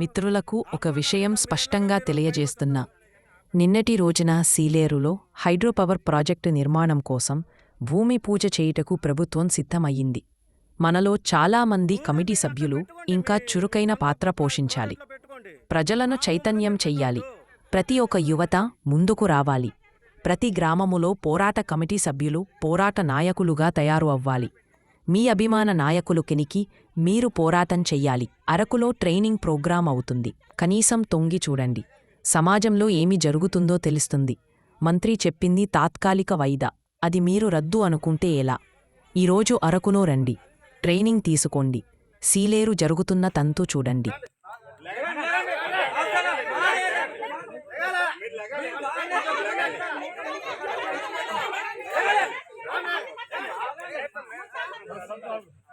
మిత్రులకు ఒక విషయం స్పష్టంగా తెలియజేస్తున్నా. నిన్నటి రోజున సీలేరులో హైడ్రోపవర్ ప్రాజెక్టు నిర్మాణం కోసం భూమి పూజ చేయుటకు ప్రభుత్వం సిద్ధమయ్యింది. మనలో చాలామంది కమిటీ సభ్యులు ఇంకా చురుకైన పాత్ర పోషించాలి. ప్రజలను చైతన్యం చెయ్యాలి. ప్రతి ఒక్క యువత ముందుకు రావాలి. ప్రతి గ్రామములో పోరాట కమిటీ సభ్యులు పోరాట నాయకులుగా తయారు అవ్వాలి. మీ అభిమాన నాయకులుకినికి మీరు పోరాటం చెయ్యాలి. అరకులో ట్రైనింగ్ ప్రోగ్రాం అవుతుంది. కనీసం తొంగి చూడండి. సమాజంలో ఏమి జరుగుతుందో తెలుస్తుంది. మంత్రి చెప్పింది తాత్కాలిక వైదా అది మీరు రద్దు అనుకుంటే ఎలా? ఈరోజు అరకునో రండి. ట్రైనింగ్ తీసుకోండి. సీలేరు జరుగుతున్న తంతు చూడండి. Yeah.